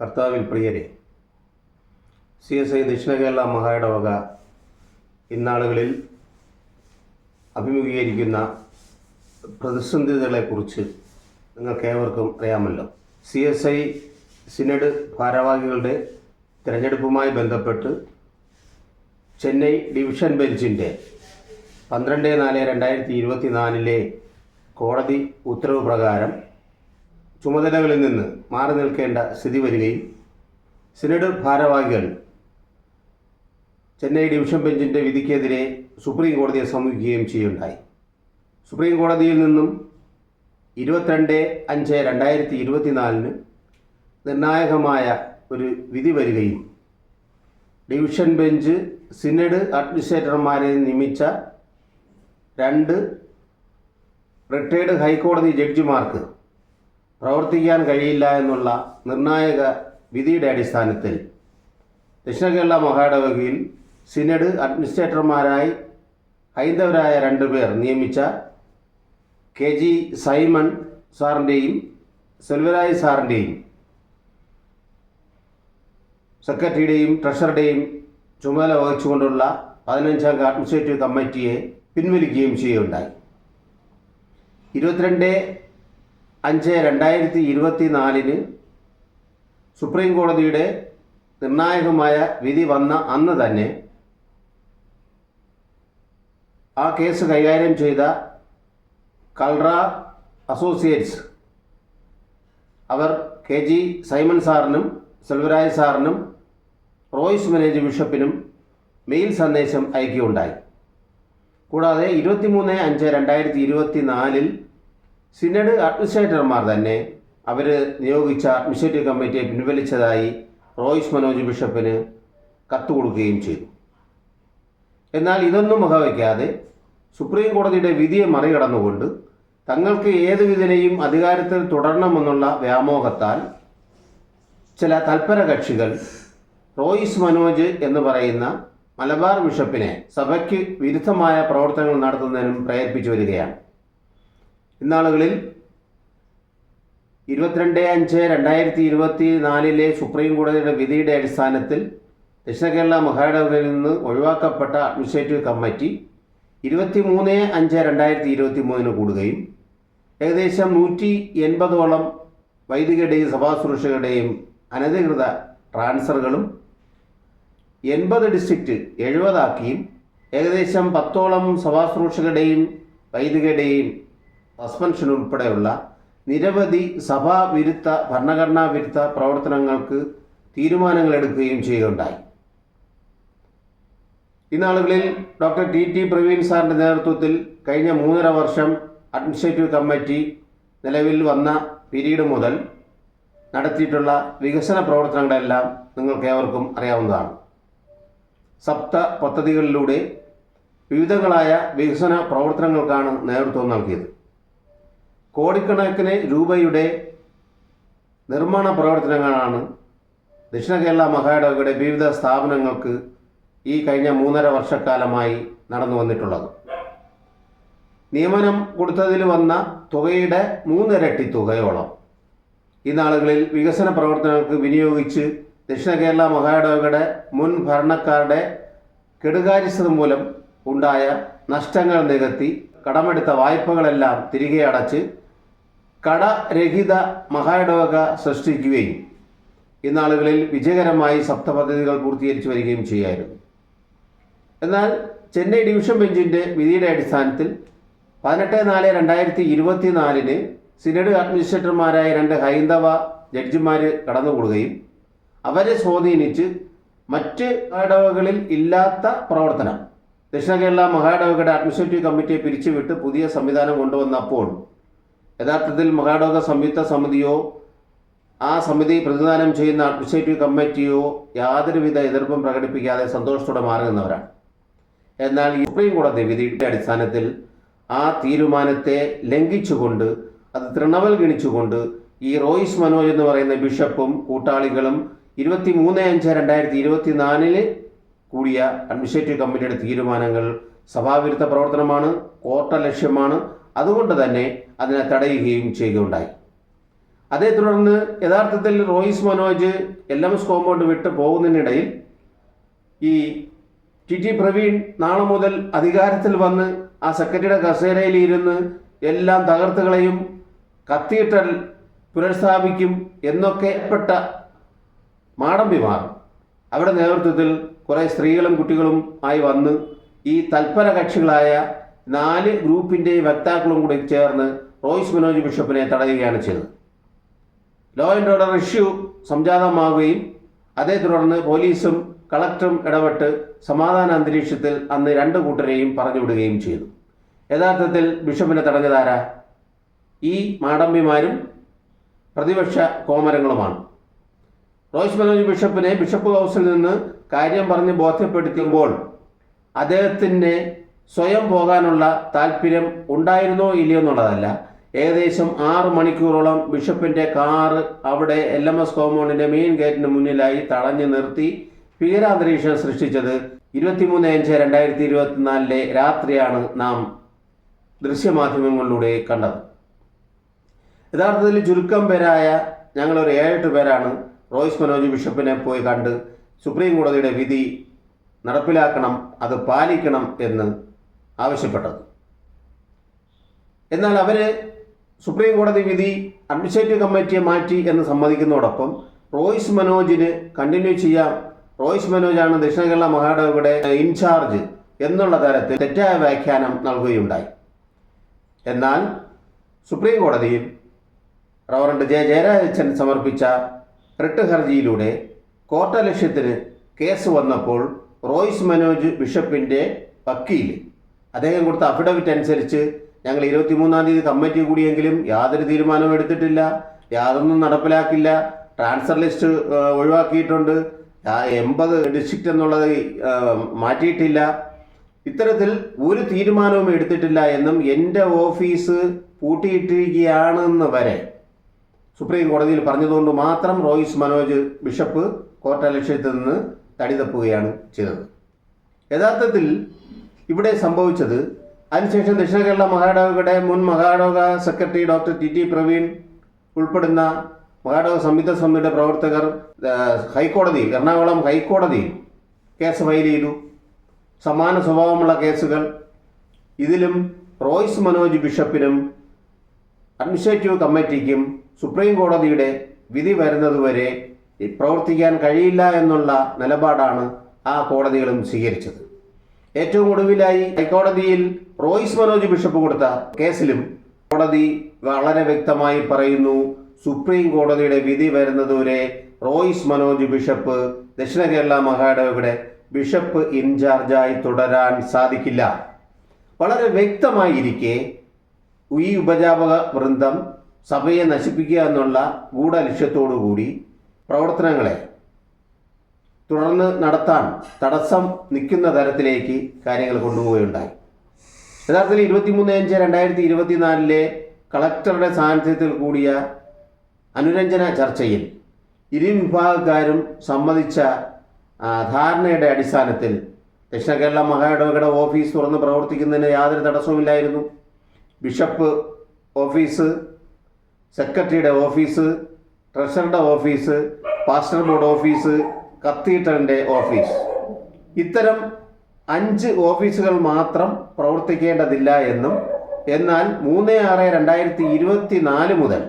കർത്താവിൽ പ്രിയരെ C S I ദക്ഷിണ കേരള മഹായിടവക ഇന്നാളുകളിൽ അഭിമുഖീകരിക്കുന്ന പ്രതിസന്ധികളെക്കുറിച്ച് നിങ്ങൾക്കേവർക്കും അറിയാമല്ലോ. സി എസ് ഐ സിനഡ് ഭാരവാഹികളുടെ തിരഞ്ഞെടുപ്പുമായി ബന്ധപ്പെട്ട് ചെന്നൈ ഡിവിഷൻ ബെഞ്ചിന്റെ പന്ത്രണ്ട് നാല് രണ്ടായിരത്തി ഇരുപത്തി നാലിലെ കോടതി ഉത്തരവ് പ്രകാരം ചുമതലകളിൽ നിന്ന് മാറി നിൽക്കേണ്ട സ്ഥിതി വരികയും സിനഡ് ഭാരവാഹികൾ ചെന്നൈ ഡിവിഷൻ ബെഞ്ചിന്റെ വിധിക്കെതിരെ സുപ്രീം കോടതിയെ സമീപിക്കുകയും ചെയ്യുകയുണ്ടായി. സുപ്രീം കോടതിയിൽ നിന്നും ഇരുപത്തിരണ്ട് അഞ്ച് രണ്ടായിരത്തി ഇരുപത്തിനാലിന് നിർണായകമായ ഒരു വിധി വരികയും ഡിവിഷൻ ബെഞ്ച് സിനഡ് അഡ്മിനിസ്ട്രേറ്റർമാരെ നിയമിച്ച രണ്ട് റിട്ടയർഡ് ഹൈക്കോടതി ജഡ്ജിമാർക്ക് പ്രവർത്തിക്കാൻ കഴിയില്ല എന്നുള്ള നിർണായക വിധിയുടെ അടിസ്ഥാനത്തിൽ ദക്ഷിണ കേരള മഹായിടവകയിൽ സിനഡ് അഡ്മിനിസ്ട്രേറ്റർമാരായി ഹൈന്ദവരായ രണ്ടുപേർ നിയമിച്ച കെ ജി സൈമൺ സാറിന്റെയും സെൽവരായ് സാറിന്റെയും സെക്രട്ടറിയുടെയും ട്രഷറുടെയും ചുമതല വഹിച്ചുകൊണ്ടുള്ള പതിനഞ്ചംഗ അഡ്മിനിസ്ട്രേറ്റീവ് കമ്മിറ്റിയെ പിൻവലിക്കുകയും ചെയ്യുകയുണ്ടായി. ഇരുപത്തിരണ്ട് അഞ്ച് രണ്ടായിരത്തി ഇരുപത്തി നാലിന് സുപ്രീം കോടതിയുടെ നിർണായകമായ വിധി വന്ന അന്ന് തന്നെ ആ കേസ് കൈകാര്യം ചെയ്ത കൽറ അസോസിയേറ്റ്സ് അവർ കെ ജി സൈമൺ സാറിനും സെൽവരാജ് സാറിനും റോയ്സ് മാനേജ് ബിഷപ്പിനും മെയിൽ സന്ദേശം അയക്കുകയുണ്ടായി. കൂടാതെ ഇരുപത്തിമൂന്ന് അഞ്ച് രണ്ടായിരത്തി ഇരുപത്തി നാലിൽ സിനഡ് അഡ്മിനിസ്ട്രേറ്റർമാർ തന്നെ അവർ നിയോഗിച്ച അഡ്മിനിസ്ട്രേറ്റീവ് കമ്മിറ്റിയെ പിൻവലിച്ചതായി റോയിസ് മനോജ് ബിഷപ്പിന് കത്ത് കൊടുക്കുകയും ചെയ്തു. എന്നാൽ ഇതൊന്നും വകവയ്ക്കാതെ സുപ്രീം കോടതിയുടെ വിധിയെ മറികടന്നുകൊണ്ട് തങ്ങൾക്ക് ഏത് വിധനെയും അധികാരത്തിൽ തുടരണമെന്നുള്ള വ്യാമോഹത്താൽ ചില തൽപര കക്ഷികൾ റോയിസ് മനോജ് എന്ന് പറയുന്ന മലബാർ ബിഷപ്പിനെ സഭയ്ക്ക് വിരുദ്ധമായ പ്രവർത്തനങ്ങൾ നടത്തുന്നതിനും പ്രേരിപ്പിച്ചു വരികയാണ്. ഇന്നാളുകളിൽ ഇരുപത്തിരണ്ട് അഞ്ച് രണ്ടായിരത്തി ഇരുപത്തി നാലിലെ സുപ്രീം കോടതിയുടെ വിധിയുടെ അടിസ്ഥാനത്തിൽ ദക്ഷിണ കേരള മഹായിടവകയിൽ നിന്ന് ഒഴിവാക്കപ്പെട്ട അഡ്മിനിസ്ട്രേറ്റീവ് കമ്മിറ്റി ഇരുപത്തി മൂന്ന് അഞ്ച് രണ്ടായിരത്തി ഇരുപത്തി മൂന്നിന് കൂടുകയും ഏകദേശം നൂറ്റി എൺപതോളം വൈദികരുടെയും സഭാസുരക്ഷകളുടെയും അനധികൃത ട്രാൻസ്ഫറുകളും എൺപത് ഡിസ്ട്രിക്റ്റ് എഴുപതാക്കിയും ഏകദേശം പത്തോളം സഭാസുരക്ഷകളുടെയും വൈദികരുടെയും സസ്പെൻഷൻ ഉൾപ്പെടെയുള്ള നിരവധി സഭാവിരുദ്ധ ഭരണഘടനാ വിരുദ്ധ പ്രവർത്തനങ്ങൾക്ക് തീരുമാനങ്ങൾ എടുക്കുകയും ചെയ്യുകയുണ്ടായി. ഇന്നാളുകളിൽ ഡോക്ടർ ടി ടി പ്രവീൺ സാറിന്റെ നേതൃത്വത്തിൽ കഴിഞ്ഞ മൂന്നര വർഷം അഡ്മിനിസ്ട്രേറ്റീവ് കമ്മിറ്റി നിലവിൽ വന്ന പിരീഡ് മുതൽ നടത്തിയിട്ടുള്ള വികസന പ്രവർത്തനങ്ങളെല്ലാം നിങ്ങൾക്ക് ഏവർക്കും അറിയാവുന്നതാണ്. സപ്ത പദ്ധതികളിലൂടെ വിവിധങ്ങളായ വികസന പ്രവർത്തനങ്ങൾക്കാണ് നേതൃത്വം നൽകിയത്. കോടിക്കണക്കിന് രൂപയുടെ നിർമ്മാണ പ്രവർത്തനങ്ങളാണ് ദക്ഷിണ കേരള മഹാടകയുടെ വിവിധ സ്ഥാപനങ്ങൾക്ക് ഈ കഴിഞ്ഞ മൂന്നര വർഷക്കാലമായി നടന്നു വന്നിട്ടുള്ളത്. നിയമനം കൊടുത്തതിൽ വന്ന തുകയുടെ മൂന്നിരട്ടി തുകയോളം ഈ നാളുകളിൽ വികസന പ്രവർത്തനങ്ങൾക്ക് വിനിയോഗിച്ച് ദക്ഷിണ കേരള മഹാടകയുടെ മുൻ ഭരണക്കാരുടെ കെടുകാര്യസ്ഥത മൂലം ഉണ്ടായ നഷ്ടങ്ങൾ നികത്തി കടമെടുത്ത വായ്പകളെല്ലാം തിരികെ അടച്ച് കടരഹിത മഹായിടവക സൃഷ്ടിക്കുകയും ഇന്നാളുകളിൽ വിജയകരമായി സപ്തപദ്ധതികൾ പൂർത്തീകരിച്ചു വരികയും ചെയ്യായിരുന്നു. എന്നാൽ ചെന്നൈ ഡിവിഷൻ ബെഞ്ചിന്റെ വിധിയുടെ അടിസ്ഥാനത്തിൽ പതിനെട്ട് നാല് രണ്ടായിരത്തി ഇരുപത്തി നാലിന് സിനഡ് അഡ്മിനിസ്ട്രേറ്റർമാരായ രണ്ട് ഹൈന്ദവ ജഡ്ജിമാർ കടന്നുകൂടുകയും അവരെ സ്വാധീനിച്ച് മറ്റ് ഇടവകളിൽ ഇല്ലാത്ത പ്രവർത്തനം ദക്ഷിണ കേരള മഹായിടവകയുടെ അഡ്മിനിസ്ട്രേറ്റീവ് കമ്മിറ്റിയെ പിരിച്ചുവിട്ട് പുതിയ സംവിധാനം കൊണ്ടുവന്നപ്പോൾ യഥാർത്ഥത്തിൽ മഹായിടവക സംയുക്ത സമിതിയോ ആ സമിതി പ്രതിദാനം ചെയ്യുന്ന അഡ്മിനിസ്ട്രേറ്റീവ് കമ്മിറ്റിയോ യാതൊരുവിധ എതിർപ്പും പ്രകടിപ്പിക്കാതെ സന്തോഷത്തോടെ മാറുന്നവരാണ് എന്നാൽ സുപ്രീം കോടതി വിധിയുടെ അടിസ്ഥാനത്തിൽ ആ തീരുമാനത്തെ ലംഘിച്ചുകൊണ്ട് അത് തൃണവൽ ഗണിച്ചുകൊണ്ട് ഈ റോയിസ് മനോജ് എന്ന് പറയുന്ന ബിഷപ്പും കൂട്ടാളികളും ഇരുപത്തി മൂന്ന് അഞ്ച് രണ്ടായിരത്തി ഇരുപത്തി നാലിൽ കൂടിയ അഡ്മിനിസ്ട്രേറ്റീവ് കമ്മിറ്റിയുടെ തീരുമാനങ്ങൾ സഭാവിരുദ്ധ പ്രവർത്തനമാണ് കോർട്ട ലക്ഷ്യമാണ് അതുകൊണ്ട് തന്നെ അതിനെ തടയുകയും ചെയ്യുകയുണ്ടായി. അതേ തുടർന്ന് യഥാർത്ഥത്തിൽ Royce Manoj L M S compound വിട്ട് പോകുന്നതിനിടയിൽ ഈ ടി ടി പ്രവീൺ നാളെ മുതൽ അധികാരത്തിൽ വന്ന് ആ സെക്രട്ടറിയുടെ കസേരയിൽ ഇരുന്ന് എല്ലാം തകർത്തുകളെയും കത്തീഡ്രൽ പുനഃസ്ഥാപിക്കും എന്നൊക്കെ പെട്ട മാടമ്പിമാർ അവരുടെ നേതൃത്വത്തിൽ കുറേ സ്ത്രീകളും കുട്ടികളും ആയി വന്ന് ഈ തൽപര കക്ഷികളായ നാല് ഗ്രൂപ്പിന്റെ വക്താക്കളും കൂടി ചേർന്ന് റോയ്സ് മനോജ് ബിഷപ്പിനെ തടയുകയാണ് ചെയ്തത്. ലോ ആൻഡ് ഓർഡർ ഇഷ്യൂ സംജാതമാവുകയും അതേ തുടർന്ന് പോലീസും കളക്ടറും ഇടപെട്ട് സമാധാന അന്തരീക്ഷത്തിൽ അന്ന് രണ്ട് കൂട്ടരെയും പറഞ്ഞുവിടുകയും ചെയ്തു. യഥാർത്ഥത്തിൽ ബിഷപ്പിനെ തടഞ്ഞതാരാ ഈ മാടമ്പിമാരും പ്രതിപക്ഷ കോമരങ്ങളുമാണ്. റോയ്സ് മനോജ് ബിഷപ്പിനെ ബിഷപ്പ് ഹൗസിൽ നിന്ന് കാര്യം പറഞ്ഞ് ബോധ്യപ്പെടുത്തുമ്പോൾ അദ്ദേഹത്തിന് സ്വയം പോകാനുള്ള താല്പര്യം ഉണ്ടായിരുന്നോ ഇല്ലയോ എന്നുള്ളതല്ല. ഏകദേശം ആറ് മണിക്കൂറോളം ബിഷപ്പിന്റെ കാറ് അവിടെ എൽ എം എസ് കോമ്പൗണ്ടിന്റെ മെയിൻ ഗേറ്റിന് മുന്നിലായി തടഞ്ഞു നിർത്തി ഭീകരാന്തരീക്ഷം സൃഷ്ടിച്ചത് ഇരുപത്തിമൂന്ന് അഞ്ച് രണ്ടായിരത്തി ഇരുപത്തിനാലിലെ രാത്രിയാണ് നാം ദൃശ്യമാധ്യമങ്ങളിലൂടെ കണ്ടത്. യഥാർത്ഥത്തിൽ ചുരുക്കം പേരായ ഞങ്ങളൊരു ഏഴെട്ട് പേരാണ് റോയ്സ് മനോജ് ബിഷപ്പിനെ പോയി കണ്ട് സുപ്രീം കോടതിയുടെ വിധി നടപ്പിലാക്കണം അത് പാലിക്കണം എന്ന് ആവശ്യപ്പെട്ടത്. എന്നാൽ അവർ സുപ്രീം കോടതി വിധി അഡ്മിനിസ്ട്രേറ്റീവ് കമ്മിറ്റിയെ മാറ്റി എന്ന് സമ്മതിക്കുന്നതോടൊപ്പം റോയ്സ് മനോജിന് കണ്ടിന്യൂ ചെയ്യാം. റോയ്സ് മനോജാണ് ദക്ഷിണ കേരള മഹാഡവയുടെ ഇൻചാർജ് എന്നുള്ള തരത്തിൽ തെറ്റായ വ്യാഖ്യാനം നൽകുകയുണ്ടായി. എന്നാൽ സുപ്രീം കോടതിയിൽ റവറണ്ട് ജെ. ജയരാജൻ സമർപ്പിച്ച റിട്ട് ഹർജിയിലൂടെ കോർട്ടലക്ഷ്യത്തിന് കേസ് വന്നപ്പോൾ റോയ്സ് മനോജ് ബിഷപ്പിന്റെ വക്കീൽ അദ്ദേഹം കൊടുത്ത അഫിഡവിറ്റ് അനുസരിച്ച് ഞങ്ങൾ ഇരുപത്തിമൂന്നാം തീയതി കമ്മിറ്റി കൂടിയെങ്കിലും യാതൊരു തീരുമാനവും എടുത്തിട്ടില്ല യാതൊന്നും നടപ്പിലാക്കില്ല. ട്രാൻസ്ഫർ ലിസ്റ്റ് ഒഴിവാക്കിയിട്ടുണ്ട്. എൺപത് ഡിസ്ട്രിക്റ്റ് എന്നുള്ളത് മാറ്റിയിട്ടില്ല. ഇത്തരത്തിൽ ഒരു തീരുമാനവും എടുത്തിട്ടില്ല എന്നും എന്റെ ഓഫീസ് പൂട്ടിയിട്ടിരിക്കുകയാണെന്ന് വരെ സുപ്രീം കോടതിയിൽ പറഞ്ഞതുകൊണ്ട് മാത്രം റോയിസ് മനോജ് ബിഷപ്പ് കോർട്ടലക്ഷ്യത്തിൽ നിന്ന് തടിതപ്പുകയാണ് ചെയ്തത്. യഥാർത്ഥത്തിൽ ഇവിടെ സംഭവിച്ചത്. അതിനുശേഷം ദക്ഷിണ കേരള മഹാഡോഗയുടെ മുൻ മഹാഡോഗ secretary doctor T T Praveen ഉൾപ്പെടുന്ന മഹാഡോഗ സംയുക്ത സമിതിയുടെ പ്രവർത്തകർ ഹൈക്കോടതി എറണാകുളം ഹൈക്കോടതിയിൽ കേസ് ഫയൽ ചെയ്തു. സമാന സ്വഭാവമുള്ള കേസുകൾ. ഇതിലും റോയ്സ് മനോജ് ബിഷപ്പിനും അഡ്മിനിസ്ട്രേറ്റീവ് കമ്മിറ്റിക്കും സുപ്രീം കോടതിയുടെ വിധി വരുന്നതുവരെ പ്രവർത്തിക്കാൻ കഴിയില്ല എന്നുള്ള നിലപാടാണ് ആ കോടതികളും സ്വീകരിച്ചത്. ഏറ്റവും ഒടുവിലായി ഹൈക്കോടതിയിൽ റോയ്സ് മനോജ് ബിഷപ്പ് കൊടുത്ത കേസിലും കോടതി വളരെ വ്യക്തമായി പറയുന്നു സുപ്രീം കോടതിയുടെ വിധി വരുന്നതുവരെ റോയ്സ് മനോജ് ബിഷപ്പ് ദക്ഷിണ കേരള മഹാഡവയുടെ ബിഷപ്പ് ഇൻചാർജായി തുടരാൻ സാധിക്കില്ല. വളരെ വ്യക്തമായിരിക്കെ ഈ ഉപജാപക വൃന്ദം സഭയെ നശിപ്പിക്കുക എന്നുള്ള ഗൂഢലക്ഷ്യത്തോടുകൂടി പ്രവർത്തനങ്ങളെ തുടർന്ന് നടത്താൻ തടസ്സം നിൽക്കുന്ന തരത്തിലേക്ക് കാര്യങ്ങൾ കൊണ്ടുപോവുകയുണ്ടായി. യഥാർത്ഥത്തിൽ ഇരുപത്തിമൂന്ന് അഞ്ച് രണ്ടായിരത്തി ഇരുപത്തിനാലിലെ കളക്ടറുടെ സാന്നിധ്യത്തിൽ കൂടിയ അനുരഞ്ജന ചർച്ചയിൽ ഇരു വിഭാഗക്കാരും സമ്മതിച്ച ധാരണയുടെ അടിസ്ഥാനത്തിൽ ദക്ഷിണ കേരള മഹായിടവകയുടെ ഓഫീസ് തുറന്ന് പ്രവർത്തിക്കുന്നതിന് യാതൊരു തടസ്സവുമില്ലായിരുന്നു. ബിഷപ്പ് ഓഫീസ് സെക്രട്ടറിയുടെ ഓഫീസ് ട്രഷറുടെ ഓഫീസ് പാസ്റ്റർ ബോർഡ് ഓഫീസ് കത്തീഡ്രലിന്റെ ഓഫീസ്. ഇത്തരം അഞ്ച് ഓഫീസുകൾ മാത്രം പ്രവർത്തിക്കേണ്ടതില്ല എന്നും എന്നാൽ മൂന്ന് ആറ് രണ്ടായിരത്തി ഇരുപത്തി നാല് മുതൽ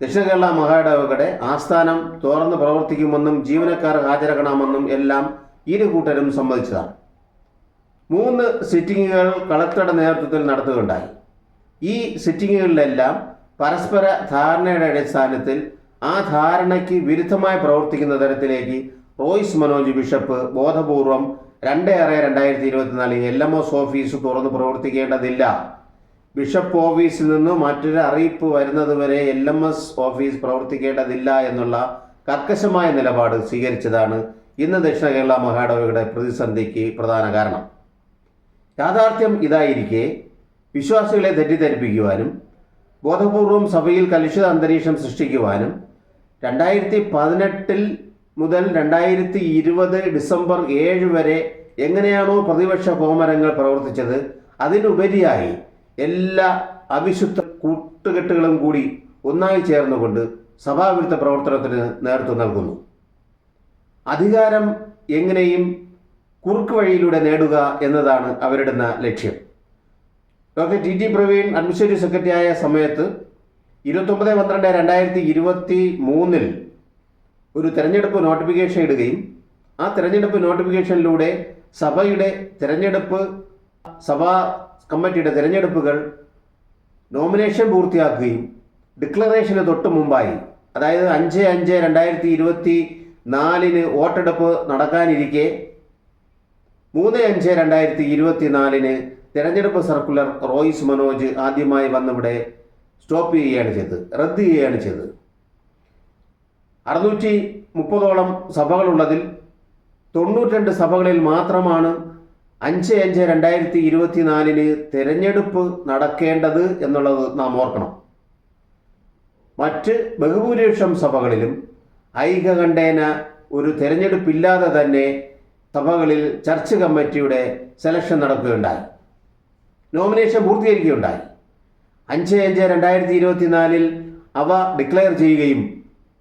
ദക്ഷിണ കേരള മഹായിടവകയുടെ ആസ്ഥാനം തുറന്ന് പ്രവർത്തിക്കുമെന്നും ജീവനക്കാർ ഹാജരാക്കണമെന്നും എല്ലാം ഇരു കൂട്ടരും സമ്മതിച്ചതാണ്. മൂന്ന് സിറ്റിങ്ങുകൾ കളക്ടറുടെ നേതൃത്വത്തിൽ നടത്തുകയുണ്ടായി. ഈ സിറ്റിങ്ങുകളിലെല്ലാം പരസ്പര ധാരണയുടെ അടിസ്ഥാനത്തിൽ ആ ധാരണയ്ക്ക് വിരുദ്ധമായി പ്രവർത്തിക്കുന്ന തരത്തിലേക്ക് റോയ്സ് മനോജ് ബിഷപ്പ് ബോധപൂർവം രണ്ട് ആറ് രണ്ടായിരത്തി ഇരുപത്തിനാലിൽ എൽ എം എസ് ഓഫീസ് തുറന്ന് പ്രവർത്തിക്കേണ്ടതില്ല. ബിഷപ്പ് ഓഫീസിൽ നിന്ന് മറ്റൊരു അറിയിപ്പ് വരുന്നതുവരെ എൽ എം എസ് ഓഫീസ് പ്രവർത്തിക്കേണ്ടതില്ല എന്നുള്ള കർക്കശമായ നിലപാട് സ്വീകരിച്ചതാണ് ഇന്ന് ദക്ഷിണ കേരള മഹാഡവയുടെ പ്രതിസന്ധിക്ക് പ്രധാന കാരണം. യാഥാർത്ഥ്യം ഇതായിരിക്കെ വിശ്വാസികളെ തെറ്റിദ്ധരിപ്പിക്കുവാനും ബോധപൂർവം സഭയിൽ കലുഷിത അന്തരീക്ഷം സൃഷ്ടിക്കുവാനും രണ്ടായിരത്തി പതിനെട്ടിൽ മുതൽ രണ്ടായിരത്തി ഇരുപത് ഡിസംബർ ഏഴ് വരെ എങ്ങനെയാണോ പ്രതിപക്ഷ കോമരങ്ങൾ പ്രവർത്തിച്ചത് അതിനുപരിയായി എല്ലാ അവിശുദ്ധ കൂട്ടുകെട്ടുകളും കൂടി ഒന്നായി ചേർന്നുകൊണ്ട് സഭാവിരുദ്ധ പ്രവർത്തനത്തിന് നേതൃത്വം നൽകുന്നു. അധികാരം എങ്ങനെയും കുറുക്ക് വഴിയിലൂടെ നേടുക എന്നതാണ് അവരുടെ ലക്ഷ്യം. Doctor T T Praveen administrative secretary ആയ സമയത്ത് ഇരുപത്തൊമ്പത് പന്ത്രണ്ട് രണ്ടായിരത്തി ഇരുപത്തി മൂന്നിൽ ഒരു തെരഞ്ഞെടുപ്പ് നോട്ടിഫിക്കേഷൻ ഇടുകയും ആ തെരഞ്ഞെടുപ്പ് നോട്ടിഫിക്കേഷനിലൂടെ സഭയുടെ തെരഞ്ഞെടുപ്പ് സഭാ കമ്മിറ്റിയുടെ തിരഞ്ഞെടുപ്പുകൾ നോമിനേഷൻ പൂർത്തിയാക്കുകയും ഡിക്ലറേഷന് തൊട്ട് മുമ്പായി അതായത് അഞ്ച് അഞ്ച് രണ്ടായിരത്തി ഇരുപത്തി നാലിന് വോട്ടെടുപ്പ് നടക്കാനിരിക്കെ മൂന്ന് അഞ്ച് രണ്ടായിരത്തി ഇരുപത്തി നാലിന് തിരഞ്ഞെടുപ്പ് സർക്കുലർ റോയിസ് മനോജ് ആദ്യമായി വന്നിവിടെ സ്റ്റോപ്പ് ചെയ്യുകയാണ് ചെയ്തത് റദ്ദ് ചെയ്യുകയാണ് ചെയ്തത്. അറുന്നൂറ്റി മുപ്പതോളം സഭകളുള്ളതിൽ തൊണ്ണൂറ്റിരണ്ട് സഭകളിൽ മാത്രമാണ് അഞ്ച് അഞ്ച് രണ്ടായിരത്തി ഇരുപത്തിനാലിന് തിരഞ്ഞെടുപ്പ് നടക്കേണ്ടത് എന്നുള്ളത് നാം ഓർക്കണം. മറ്റ് ബഹുഭൂരിപക്ഷം സഭകളിലും ഐകകണ്ഠേന ഒരു തെരഞ്ഞെടുപ്പില്ലാതെ തന്നെ സഭകളിൽ ചർച്ച് കമ്മിറ്റിയുടെ സെലക്ഷൻ നടക്കുകയുണ്ടായി. നോമിനേഷൻ പൂർത്തീകരിക്കുകയുണ്ടായി. അഞ്ച് അഞ്ച് രണ്ടായിരത്തി ഇരുപത്തിനാലിൽ അവ ഡിക്ലെയർ ചെയ്യുകയും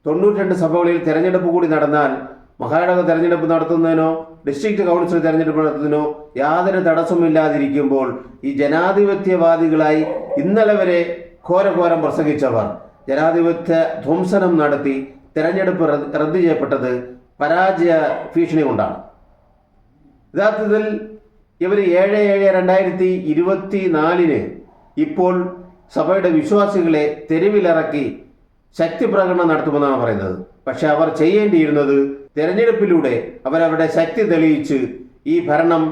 തൊണ്ണൂറ്റിരണ്ട് സഭകളിൽ തെരഞ്ഞെടുപ്പ് കൂടി നടന്നാൽ മഹാടക തെരഞ്ഞെടുപ്പ് നടത്തുന്നതിനോ ഡിസ്ട്രിക്ട് കൗൺസിൽ തെരഞ്ഞെടുപ്പ് നടത്തുന്നതിനോ യാതൊരു തടസ്സമില്ലാതിരിക്കുമ്പോൾ ഈ ജനാധിപത്യവാദികളായി ഇന്നലെ വരെ ഘോരഘോരം പ്രസംഗിച്ചവർ ജനാധിപത്യ ധ്വംസനം നടത്തി തെരഞ്ഞെടുപ്പ് റദ്ദ് ചെയ്യപ്പെട്ടത് പരാജയ ഭീഷണി കൊണ്ടാണ്. യഥാർത്ഥത്തിൽ ഇവർ ഏഴ് ഏഴ് രണ്ടായിരത്തി ഇരുപത്തി നാലിന് ഇപ്പോൾ സഭയുടെ വിശ്വാസികളെ തെരുവിലിറക്കി ശക്തി പ്രകടനം നടത്തുമെന്നാണ് പറയുന്നത്. പക്ഷെ അവർ ചെയ്യേണ്ടിയിരുന്നത് തെരഞ്ഞെടുപ്പിലൂടെ അവരവരുടെ ശക്തി തെളിയിച്ച് ഈ ഭരണം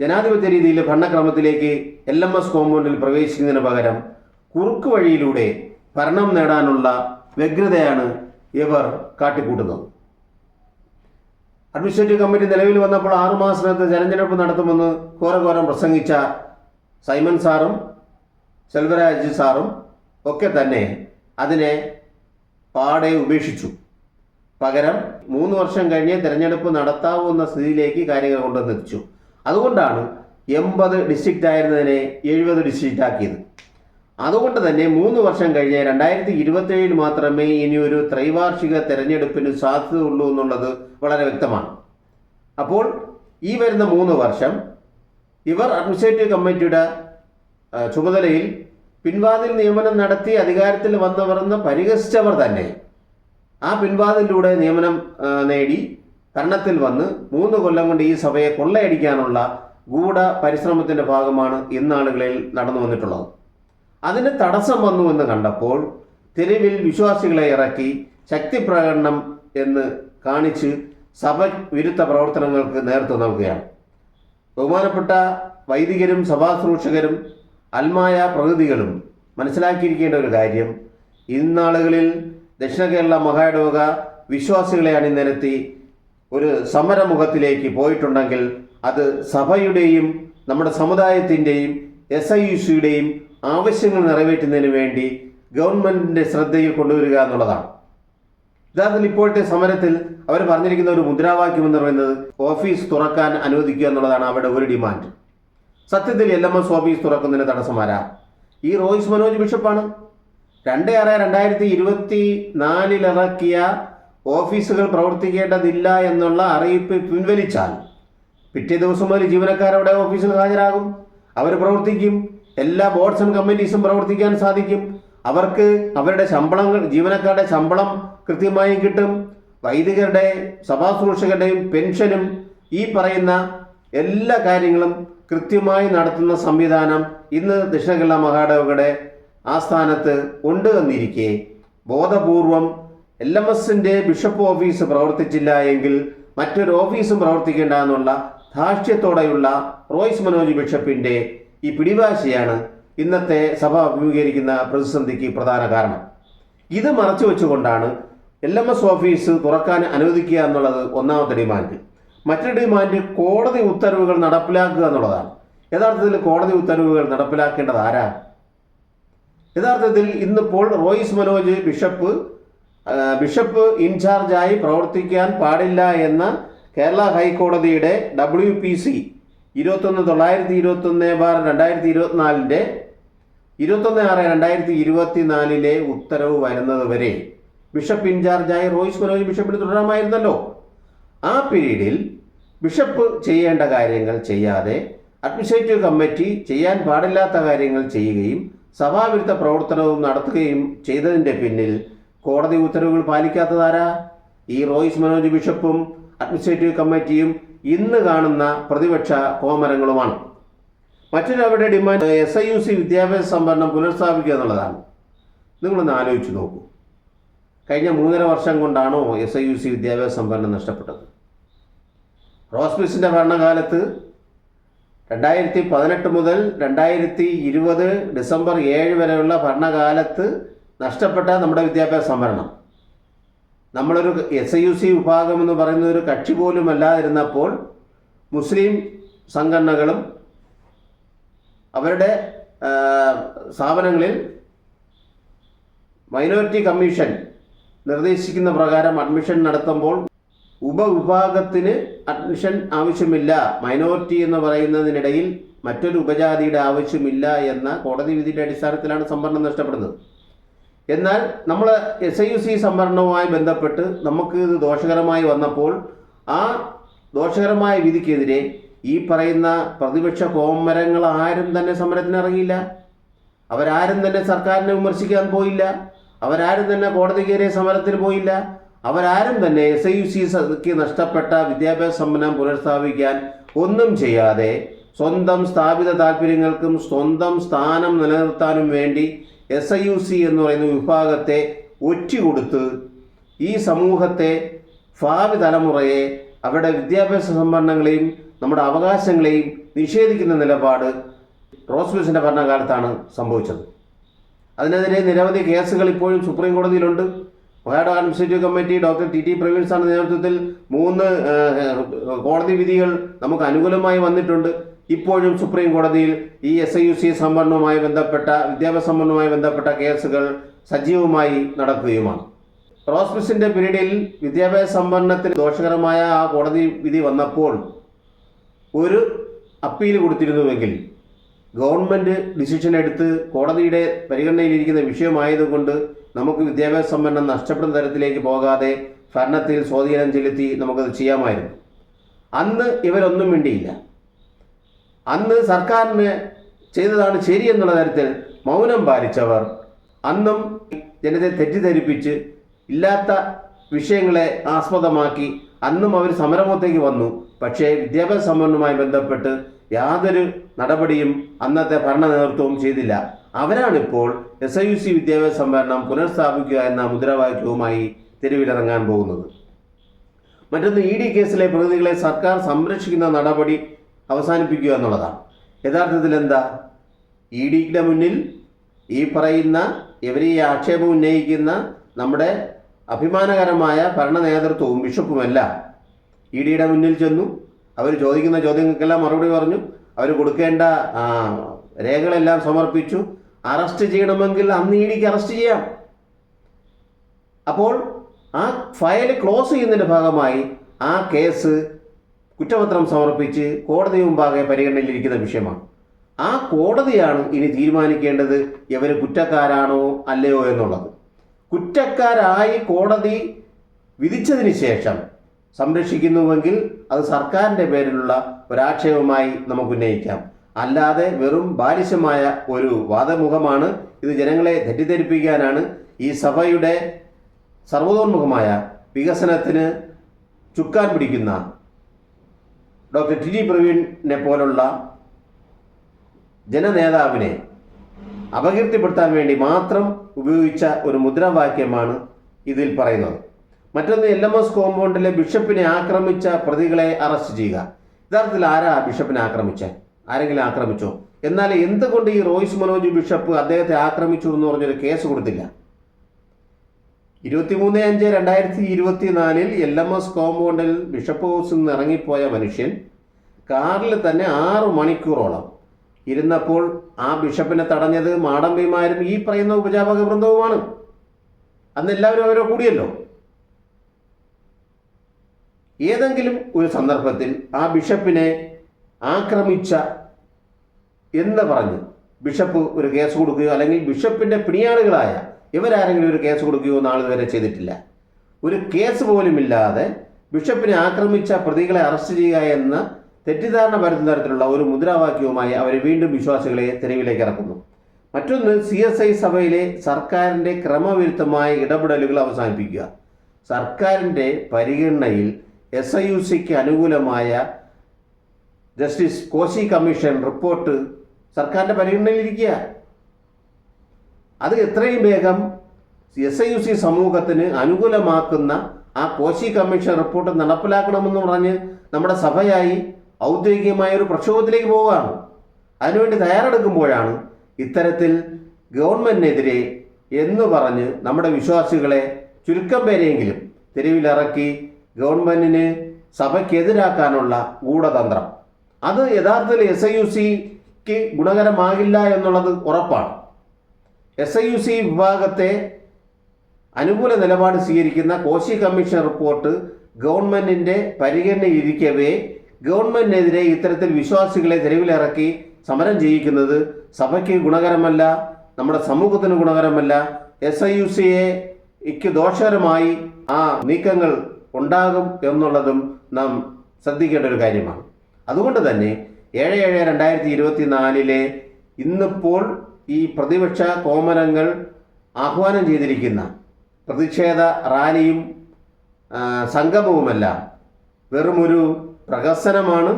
ജനാധിപത്യ രീതിയിലെ ഭരണക്രമത്തിലേക്ക് എൽ എം എസ് കോമ്പൗണ്ടിൽ പ്രവേശിക്കുന്നതിന് പകരം കുറുക്ക് വഴിയിലൂടെ ഭരണം നേടാനുള്ള വ്യഗ്രതയാണ് ഇവർ കാട്ടിക്കൂട്ടുന്നത്. അഡ്മിനിസ്ട്രേറ്റീവ് കമ്മിറ്റി നിലവിൽ വന്നപ്പോൾ ആറുമാസത്തിനകത്ത് തെരഞ്ഞെടുപ്പ് നടത്തുമെന്ന് ഘോരഘോരം പ്രസംഗിച്ച സൈമൺ സാറും സെൽവരാജ് സാറും ഒക്കെ തന്നെ അതിനെ പാടെ ഉപേക്ഷിച്ചു. പകരം മൂന്ന് വർഷം കഴിഞ്ഞ് തിരഞ്ഞെടുപ്പ് നടത്താവുന്ന സ്ഥിതിയിലേക്ക് കാര്യങ്ങൾ കൊണ്ടുവന്നെത്തിച്ചു അതുകൊണ്ടാണ് എൺപത് ഡിസ്ട്രിക്റ്റ് ആയിരുന്നതിനെ എഴുപത് ഡിസ്ട്രിക്റ്റ് ആക്കിയത്. അതുകൊണ്ട് തന്നെ മൂന്ന് വർഷം കഴിഞ്ഞ് രണ്ടായിരത്തി ഇരുപത്തേഴിൽ മാത്രമേ ഇനി ഒരു ത്രൈവാർഷിക തെരഞ്ഞെടുപ്പിന് സാധ്യതയുള്ളൂ എന്നുള്ളത് വളരെ വ്യക്തമാണ്. അപ്പോൾ ഈ വരുന്ന മൂന്ന് വർഷം ഇവർ അഡ്മിനിസ്ട്രേറ്റീവ് കമ്മിറ്റിയുടെ ചുമതലയിൽ പിൻവാതിൽ നിയമനം നടത്തി അധികാരത്തിൽ വന്നവർന്ന് പരിഹസിച്ചവർ തന്നെ. ആ പിൻവാതിലൂടെ നിയമനം നേടി ഭരണത്തിൽ വന്ന് മൂന്ന് കൊല്ലം കൊണ്ട് ഈ സഭയെ കൊള്ളയടിക്കാനുള്ള ഗൂഢ പരിശ്രമത്തിന്റെ ഭാഗമാണ് ഇന്നാളുകളിൽ നടന്നു വന്നിട്ടുള്ളത്. അതിന് തടസ്സം വന്നു എന്ന് കണ്ടപ്പോൾ തെരുവിൽ വിശ്വാസികളെ ഇറക്കി ശക്തി പ്രകടനം എന്ന് കാണിച്ച് സഭ വിരുദ്ധ പ്രവർത്തനങ്ങൾക്ക് നേതൃത്വം നൽകുകയാണ്. ബഹുമാനപ്പെട്ട വൈദികരും സഭാശ്രൂഷകരും അൽമായ പ്രകൃതികളും മനസ്സിലാക്കിയിരിക്കേണ്ട ഒരു കാര്യം ഇന്നാളുകളിൽ ദക്ഷിണ കേരള മഹായിടവക വിശ്വാസികളെ അണിനിരത്തി ഒരു സമരമുഖത്തിലേക്ക് പോയിട്ടുണ്ടെങ്കിൽ അത് സഭയുടെയും നമ്മുടെ സമുദായത്തിന്റെയും എസ് ഐ യു സിയുടെയും ആവശ്യങ്ങൾ നിറവേറ്റുന്നതിന് വേണ്ടി ഗവൺമെന്റിന്റെ ശ്രദ്ധയിൽ കൊണ്ടുവരിക എന്നുള്ളതാണ്. യഥാർത്ഥത്തിൽ ഇപ്പോഴത്തെ സമരത്തിൽ അവർ പറഞ്ഞിരിക്കുന്ന ഒരു മുദ്രാവാക്യം എന്ന് പറയുന്നത് ഓഫീസ് തുറക്കാൻ അനുവദിക്കുക എന്നുള്ളതാണ് അവരുടെ ഒരു ഡിമാൻഡ്. സത്യത്തിൽ എൽ എം എസ് ഓഫീസ് തുറക്കുന്നതിന് തടസ്സമാരാ ഈ റോയ്സ് മനോജ് ബിഷപ്പാണ്. രണ്ട് ആറ് രണ്ടായിരത്തി ഇരുപത്തി നാലിലിറക്കിയ ഓഫീസുകൾ പ്രവർത്തിക്കേണ്ടതില്ല എന്നുള്ള അറിയിപ്പ് പിൻവലിച്ചാൽ പിറ്റേ ദിവസം മുതൽ ജീവനക്കാരവിടെ ഓഫീസിൽ ഹാജരാകും. അവർ പ്രവർത്തിക്കും. എല്ലാ ബോർഡ്സ് ആൻഡ് കമ്മിറ്റീസും പ്രവർത്തിക്കാൻ സാധിക്കും. അവർക്ക് അവരുടെ ശമ്പളങ്ങൾ ജീവനക്കാരുടെ ശമ്പളം കൃത്യമായി കിട്ടും. വൈദികരുടെ സഭാശുശ്രൂഷകരുടെയും പെൻഷനും ഈ പറയുന്ന എല്ലാ കാര്യങ്ങളും കൃത്യമായി നടത്തുന്ന സംവിധാനം ഇന്ന് ദക്ഷിണകേരള മഹാടവകയുടെ ആസ്ഥാനത്ത് ഉണ്ട് എന്നിരിക്കെ. ബോധപൂർവം എൽ എം എസിന്റെ ബിഷപ്പ് ഓഫീസ് പ്രവർത്തിച്ചില്ല എങ്കിൽ മറ്റൊരു ഓഫീസും പ്രവർത്തിക്കേണ്ട എന്നുള്ള ധാർഷ്ട്യത്തോടെയുള്ള റോയ്സ് മനോജ് ബിഷപ്പിന്റെ ഈ പിടിവാശിയാണ് ഇന്നത്തെ സഭ അഭിമുഖീകരിക്കുന്ന പ്രതിസന്ധിക്ക് പ്രധാന കാരണം. ഇത് മറച്ചു വെച്ചുകൊണ്ടാണ് എൽ എം എസ് ഓഫീസ് തുറക്കാൻ അനുവദിക്കുക എന്നുള്ളത് ഒന്നാമത്തെ ഡിമാൻഡ്. മറ്റൊരു ഡിമാൻഡ് കോടതി ഉത്തരവുകൾ നടപ്പിലാക്കുക എന്നുള്ളതാണ്. യഥാർത്ഥത്തിൽ കോടതി ഉത്തരവുകൾ നടപ്പിലാക്കേണ്ടത് ആരാ? യഥാർത്ഥത്തിൽ ഇന്നിപ്പോൾ റോയിസ് മനോജ് ബിഷപ്പ് ബിഷപ്പ് ഇൻചാർജായി പ്രവർത്തിക്കാൻ പാടില്ല എന്ന കേരള ഹൈക്കോടതിയുടെ ഡബ്ല്യു പി സി ഇരുപത്തൊന്ന് തൊള്ളായിരത്തി ഇരുപത്തൊന്ന് ബാർ രണ്ടായിരത്തി ഇരുപത്തിനാലിന്റെ ഇരുപത്തൊന്ന് ആറ് രണ്ടായിരത്തി ഇരുപത്തിനാലിലെ ഉത്തരവ് വരുന്നത് വരെ ബിഷപ്പ് ഇൻചാർജായി റോയിസ് മനോജ് ബിഷപ്പിന് തുടരാമായിരുന്നല്ലോ. ആ പീരീഡിൽ ബിഷപ്പ് ചെയ്യേണ്ട കാര്യങ്ങൾ ചെയ്യാതെ അഡ്മിനിസ്ട്രേറ്റീവ് കമ്മിറ്റി ചെയ്യാൻ പാടില്ലാത്ത കാര്യങ്ങൾ ചെയ്യുകയും സഭാവിരുദ്ധ പ്രവർത്തനവും നടത്തുകയും ചെയ്തതിന്റെ പിന്നിൽ കോടതി ഉത്തരവുകൾ പാലിക്കാത്തതാരാ ഈ റോയിസ് മനോജ് ബിഷപ്പും അഡ്മിനിസ്ട്രേറ്റീവ് കമ്മിറ്റിയും ഇന്ന് കാണുന്ന പ്രതിപക്ഷ കോമരങ്ങളുമാണ്. മറ്റൊരു അവരുടെ demand S I U C വിദ്യാഭ്യാസ സംഭരണം പുനഃസ്ഥാപിക്കുക എന്നുള്ളതാണ്. നിങ്ങളൊന്ന് ആലോചിച്ച് നോക്കൂ. കഴിഞ്ഞ മൂന്നര വർഷം കൊണ്ടാണോ എസ് ഐ യു സി വിദ്യാഭ്യാസ സംഭരണം നഷ്ടപ്പെട്ടത്? റോസ്മിസിന്റെ ഭരണകാലത്ത് രണ്ടായിരത്തി പതിനെട്ട് മുതൽ രണ്ടായിരത്തി ഇരുപത് ഡിസംബർ ഏഴ് വരെയുള്ള ഭരണകാലത്ത് നഷ്ടപ്പെട്ട നമ്മുടെ വിദ്യാഭ്യാസ സംവരണം. നമ്മളൊരു എസ് ഐ യു സി വിഭാഗം എന്ന് പറയുന്ന ഒരു കക്ഷി പോലും അല്ലാതിരുന്നപ്പോൾ മുസ്ലിം സംഘടനകളും അവരുടെ സ്ഥാപനങ്ങളിൽ മൈനോറിറ്റി കമ്മീഷൻ നിർദ്ദേശിക്കുന്ന പ്രകാരം അഡ്മിഷൻ നടത്തുമ്പോൾ ഉപവിഭാഗത്തിന് അഡ്മിഷൻ ആവശ്യമില്ല. മൈനോറിറ്റി എന്ന് പറയുന്നതിനിടയിൽ മറ്റൊരു ഉപജാതിയുടെ ആവശ്യമില്ല എന്ന കോടതി വിധിയുടെ അടിസ്ഥാനത്തിലാണ് സംവരണം നഷ്ടപ്പെടുന്നത്. എന്നാൽ നമ്മൾ എസ് ഐ യു സി സംവരണവുമായി ബന്ധപ്പെട്ട് നമുക്ക് ഇത് ദോഷകരമായി വന്നപ്പോൾ ആ ദോഷകരമായ വിധിക്കെതിരെ ഈ പറയുന്ന പ്രതിപക്ഷ കോമരങ്ങൾ ആരും തന്നെ സമരത്തിന് ഇറങ്ങിയില്ല അവരാരും തന്നെ സർക്കാരിനെ വിമർശിക്കാൻ പോയില്ല. അവരാരും തന്നെ കോടതി കയറിയ സമരത്തിന് പോയില്ല. അവരാരും തന്നെ എസ് ഐ യു സിക്ക് നഷ്ടപ്പെട്ട വിദ്യാഭ്യാസ സമ്പന്നം പുനഃസ്ഥാപിക്കാൻ ഒന്നും ചെയ്യാതെ സ്വന്തം സ്ഥാപിത താല്പര്യങ്ങൾക്കും സ്വന്തം സ്ഥാനം നിലനിർത്താനും വേണ്ടി എസ് ഐ യു സി എന്ന് പറയുന്ന വിഭാഗത്തെ ഒറ്റുകൊടുത്ത് ഈ സമൂഹത്തെ ഭാവി തലമുറയെ അവരുടെ വിദ്യാഭ്യാസ സംവരണങ്ങളെയും നമ്മുടെ അവകാശങ്ങളെയും നിഷേധിക്കുന്ന നിലപാട് റോസ്ബിസിന്റെ ഭരണകാലത്താണ് സംഭവിച്ചത്. അതിനെതിരെ നിരവധി കേസുകൾ ഇപ്പോഴും supreme കോടതിയിലുണ്ട്. Wayanad administrative committee doctor T T Praveen സാറിന്റെ നേതൃത്വത്തിൽ മൂന്ന് കോടതി വിധികൾ നമുക്ക് അനുകൂലമായി വന്നിട്ടുണ്ട്. ഇപ്പോഴും സുപ്രീം കോടതിയിൽ ഈ എസ് ഐ യു സി സംവരണവുമായി ബന്ധപ്പെട്ട വിദ്യാഭ്യാസ സംവരണവുമായി ബന്ധപ്പെട്ട കേസുകൾ സജീവമായി നടക്കുകയുമാണ്. റോസ്മിസിന്റെ പിരീഡിൽ വിദ്യാഭ്യാസ സംവരണത്തിന് ദോഷകരമായ ആ കോടതി വിധി വന്നപ്പോൾ ഒരു അപ്പീൽ കൊടുത്തിരുന്നുവെങ്കിൽ ഗവൺമെന്റ് ഡിസിഷൻ എടുത്ത് കോടതിയുടെ പരിഗണനയിലിരിക്കുന്ന വിഷയമായതുകൊണ്ട് നമുക്ക് വിദ്യാഭ്യാസ സംവരണം നഷ്ടപ്പെടുന്ന തരത്തിലേക്ക് പോകാതെ ഭരണത്തിൽ സ്വാധീനം ചെലുത്തി നമുക്കത് ചെയ്യാമായിരുന്നു. അന്ന് ഇവരൊന്നും മിണ്ടിയില്ല. അന്ന് സർക്കാരിന് ചെയ്തതാണ് ശരി എന്നുള്ള തരത്തിൽ മൗനം പാലിച്ചവർ അന്നും ജനത്തെ തെറ്റിദ്ധരിപ്പിച്ച് ഇല്ലാത്ത വിഷയങ്ങളെ ആസ്പദമാക്കി അന്നും അവർ സമരമത്തേക്ക് വന്നു. പക്ഷേ വിദ്യാഭ്യാസ സംവരണവുമായി ബന്ധപ്പെട്ട് യാതൊരു നടപടിയും അന്നത്തെ ഭരണ നേതൃത്വവും ചെയ്തില്ല. അവരാണിപ്പോൾ എസ് ഐ യു സി വിദ്യാഭ്യാസ സംവരണം പുനഃസ്ഥാപിക്കുക എന്ന മുദ്രാവാക്യവുമായി തെരുവിലിറങ്ങാൻ പോകുന്നത്. മറ്റൊന്ന് ഇ ഡി കേസിലെ പ്രതികളെ സർക്കാർ സംരക്ഷിക്കുന്ന നടപടി അവസാനിപ്പിക്കുക എന്നുള്ളതാണ്. യഥാർത്ഥത്തിൽ എന്താ? ഇ ഡിയുടെ മുന്നിൽ ഈ പറയുന്ന ഇവർ ഈ ആക്ഷേപം ഉന്നയിക്കുന്ന നമ്മുടെ അഭിമാനകരമായ ഭരണ നേതൃത്വവും ബിഷപ്പുമല്ല ഇ ഡിയുടെ മുന്നിൽ ചെന്നു. അവർ ചോദിക്കുന്ന ചോദ്യങ്ങൾക്കെല്ലാം മറുപടി പറഞ്ഞു. അവർ കൊടുക്കേണ്ട രേഖകളെല്ലാം സമർപ്പിച്ചു. അറസ്റ്റ് ചെയ്യണമെങ്കിൽ അന്ന് ഇ ഡിക്ക് അറസ്റ്റ് ചെയ്യാം. അപ്പോൾ ആ ഫയൽ ക്ലോസ് ചെയ്യുന്നതിന്റെ ഭാഗമായി ആ കേസ് കുറ്റപത്രം സമർപ്പിച്ച് കോടതി മുമ്പാകെ പരിഗണനയിലിരിക്കുന്ന വിഷയമാണ്. ആ കോടതിയാണ് ഇനി തീരുമാനിക്കേണ്ടത് ഇവർ കുറ്റക്കാരാണോ അല്ലയോ എന്നുള്ളത്. കുറ്റക്കാരായി കോടതി വിധിച്ചതിന് ശേഷം സംരക്ഷിക്കുന്നുവെങ്കിൽ അത് സർക്കാരിന്റെ പേരിലുള്ള ഒരാക്ഷേപമായി നമുക്ക് ഉന്നയിക്കാം. അല്ലാതെ വെറും ബാലിശമായ ഒരു വാദമുഖമാണ് ഇത് ജനങ്ങളെ തെറ്റിദ്ധരിപ്പിക്കാനാണ് ഈ സഭയുടെ സർവതോന്മുഖമായ വികസനത്തിന് ചുക്കാൻ പിടിക്കുന്ന ഡോക്ടർ ടി ജി പ്രവീണിനെ പോലുള്ള ജനനേതാവിനെ അപകീർത്തിപ്പെടുത്താൻ വേണ്ടി മാത്രം ഉപയോഗിച്ച ഒരു മുദ്രാവാക്യമാണ് ഇതിൽ പറയുന്നത്. മറ്റൊന്ന് എൽ എം എസ് കോമ്പൗണ്ടിലെ ബിഷപ്പിനെ ആക്രമിച്ച പ്രതികളെ അറസ്റ്റ് ചെയ്യുക. യഥാർത്ഥത്തിൽ ആരാ ബിഷപ്പിനെ ആക്രമിച്ചേ? ആരെങ്കിലും ആക്രമിച്ചോ? എന്നാൽ എന്തുകൊണ്ട് ഈ റോയ്സ് മനോജ് ബിഷപ്പ് അദ്ദേഹത്തെ ആക്രമിച്ചു എന്ന് പറഞ്ഞൊരു കേസ് കൊടുത്തില്ല? ഇരുപത്തിമൂന്ന് അഞ്ച് രണ്ടായിരത്തി ഇരുപത്തിനാലിൽ എൽ എം എസ് കോമ്പൗണ്ടിൽ ബിഷപ്പ് ഹൗസിൽ നിന്ന് ഇറങ്ങിപ്പോയ മനുഷ്യൻ കാറിൽ തന്നെ ആറ് മണിക്കൂറോളം ഇരുന്നപ്പോൾ ആ ബിഷപ്പിനെ തടഞ്ഞത് മാടമ്പിമാരും ഈ പറയുന്ന ഉപജാപക വൃന്ദവുമാണ്. അന്ന് എല്ലാവരും അവരോ കൂടിയല്ലോ. ഏതെങ്കിലും ഒരു സന്ദർഭത്തിൽ ആ ബിഷപ്പിനെ ആക്രമിച്ച എന്ന് പറഞ്ഞ് ബിഷപ്പ് ഒരു കേസ് കൊടുക്കുകയോ അല്ലെങ്കിൽ ബിഷപ്പിന്റെ പിണിയാളുകളായ ഇവരാരെങ്കിലും ഒരു കേസ് കൊടുക്കുകയോ നാളെ വരെ ചെയ്തിട്ടില്ല. ഒരു കേസ് പോലുമില്ലാതെ ബിഷപ്പിനെ ആക്രമിച്ച പ്രതികളെ അറസ്റ്റ് ചെയ്യുക എന്ന തെറ്റിദ്ധാരണ പരത്തുന്ന തരത്തിലുള്ള ഒരു മുദ്രാവാക്യവുമായി അവർ വീണ്ടും വിശ്വാസികളെ തെരുവിലേക്ക് ഇറക്കുന്നു. മറ്റൊന്ന് സി എസ് ഐ സഭയിലെ സർക്കാരിന്റെ ക്രമവിരുദ്ധമായ ഇടപെടലുകൾ അവസാനിപ്പിക്കുക. സർക്കാരിന്റെ പരിഗണനയിൽ എസ് ഐ യു സിക്ക് അനുകൂലമായ ജസ്റ്റിസ് കോശി കമ്മീഷൻ റിപ്പോർട്ട് സർക്കാരിന്റെ പരിഗണനയിലിരിക്കുക. അത് എത്രയും വേഗം എസ് ഐ യു സി സമൂഹത്തിന് അനുകൂലമാക്കുന്ന ആ കോശി കമ്മീഷൻ റിപ്പോർട്ട് നടപ്പിലാക്കണമെന്ന് പറഞ്ഞ് നമ്മുടെ സഭയായി ഔദ്യോഗികമായ ഒരു പ്രക്ഷോഭത്തിലേക്ക് പോവുകയാണ്. അതിനുവേണ്ടി തയ്യാറെടുക്കുമ്പോഴാണ് ഇത്തരത്തിൽ ഗവൺമെന്റിനെതിരെ എന്ന് പറഞ്ഞ് നമ്മുടെ വിശ്വാസികളെ ചുരുക്കം പേരെയെങ്കിലും തെരുവിലിറക്കി ഗവൺമെന്റിന് സഭയ്ക്കെതിരാക്കാനുള്ള ഗൂഢതന്ത്രം. അത് യഥാർത്ഥത്തിൽ എസ് ഐ യു സിക്ക് ഗുണകരമാകില്ല എന്നുള്ളത് ഉറപ്പാണ്. എസ് ഐ യു സി വിഭാഗത്തെ അനുകൂല നിലപാട് സ്വീകരിക്കുന്ന കോശി കമ്മീഷൻ റിപ്പോർട്ട് ഗവൺമെന്റിന്റെ പരിഗണനയിരിക്കവേ ഗവൺമെന്റിനെതിരെ ഇത്തരത്തിൽ വിശ്വാസികളെ തെരുവിലിറക്കി സമരം ചെയ്യിക്കുന്നത് സഭയ്ക്ക് ഗുണകരമല്ല നമ്മുടെ സമൂഹത്തിന് ഗുണകരമല്ല. എസ് ഐ യു സിയെ ദോഷകരമായി ആ നീക്കങ്ങൾ ഉണ്ടാകും എന്നുള്ളതും നാം ശ്രദ്ധിക്കേണ്ട ഒരു കാര്യമാണ്. അതുകൊണ്ട് തന്നെ ഏഴ് ഏഴ് രണ്ടായിരത്തി ഇരുപത്തി നാലിലെ ഇന്നിപ്പോൾ ഈ പ്രതിപക്ഷ കോമരങ്ങൾ ആഹ്വാനം ചെയ്തിരിക്കുന്ന പ്രതിഷേധ റാലിയും സംഗമവുമല്ല വെറുമൊരു പ്രഹസനമാണ്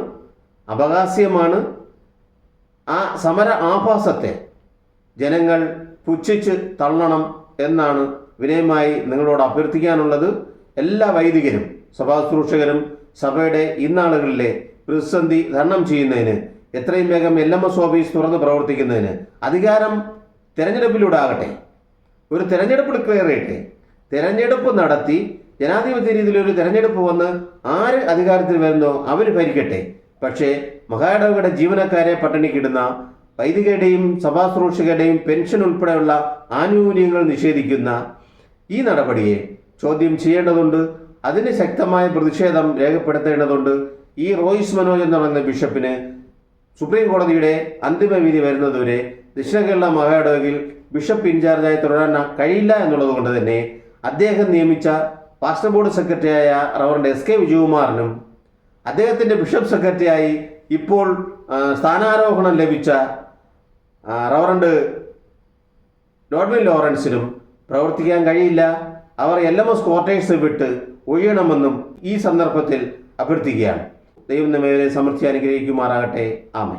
അപഹാസ്യമാണ്. ആ സമര ആഭാസത്തെ ജനങ്ങൾ പുച്ഛിച്ച് തള്ളണം എന്നാണ് വിനയമായി നിങ്ങളോട് അഭ്യർത്ഥിക്കാനുള്ളത്. എല്ലാ വൈദികരും സഭാശുശ്രൂഷകരും സഭയുടെ ഇന്നാളുകളിലെ പ്രതിസന്ധി തരണം ചെയ്യുന്നതിന് എത്രയും വേഗം എൽ എം എസ് ഓഫീസ് തുറന്ന് പ്രവർത്തിക്കുന്നതിന് അധികാരം തിരഞ്ഞെടുപ്പിലൂടെ ആകട്ടെ. ഒരു തെരഞ്ഞെടുപ്പ് ഡിക്ലെയർ ചെയ്യട്ടെ. തെരഞ്ഞെടുപ്പ് നടത്തി ജനാധിപത്യ രീതിയിൽ ഒരു തെരഞ്ഞെടുപ്പ് വന്ന് ആര് അധികാരത്തിൽ വരുന്നോ അവർ ഭരിക്കട്ടെ. പക്ഷേ മഹാടവയുടെ ജീവനക്കാരെ പട്ടിണിക്കിടുന്ന വൈദികരുടെയും സഭാശ്രൂഷകരുടെയും പെൻഷൻ ഉൾപ്പെടെയുള്ള ആനുകൂല്യങ്ങൾ നിഷേധിക്കുന്ന ഈ നടപടിയെ ചോദ്യം ചെയ്യേണ്ടതുണ്ട്. അതിന് ശക്തമായ പ്രതിഷേധം രേഖപ്പെടുത്തേണ്ടതുണ്ട്. ഈ റോയിസ് മനോജ് എന്ന് പറയുന്ന ബിഷപ്പിന് സുപ്രീം കോടതിയുടെ അന്തിമ വിധി വരുന്നതുവരെ ദക്ഷിണ കേരള മഹായിടവകിൽ ബിഷപ്പ് ഇൻചാർജായി തുടരാൻ കഴിയില്ല എന്നുള്ളത് കൊണ്ട് തന്നെ അദ്ദേഹം നിയമിച്ച പാസ്റ്റർ ബോർഡ് സെക്രട്ടറിയായ റവറിന്റെ എസ് കെ വിജയകുമാറിനും അദ്ദേഹത്തിന്റെ ബിഷപ്പ് സെക്രട്ടറിയായി ഇപ്പോൾ സ്ഥാനാരോഹണം ലഭിച്ച റവറണ്ട് ലോഡ്വിൻ ലോറൻസിനും പ്രവർത്തിക്കാൻ കഴിയില്ല. അവർ എൽ എം എസ് ക്വാർട്ടേഴ്സ് വിട്ട് ഒഴിയണമെന്നും ഈ സന്ദർഭത്തിൽ അഭ്യർത്ഥിക്കുകയാണ്. ദൈവം നമ്മെ സമൃദ്ധി അനുഗ്രഹിക്കുമാറാകട്ടെ. ആമേ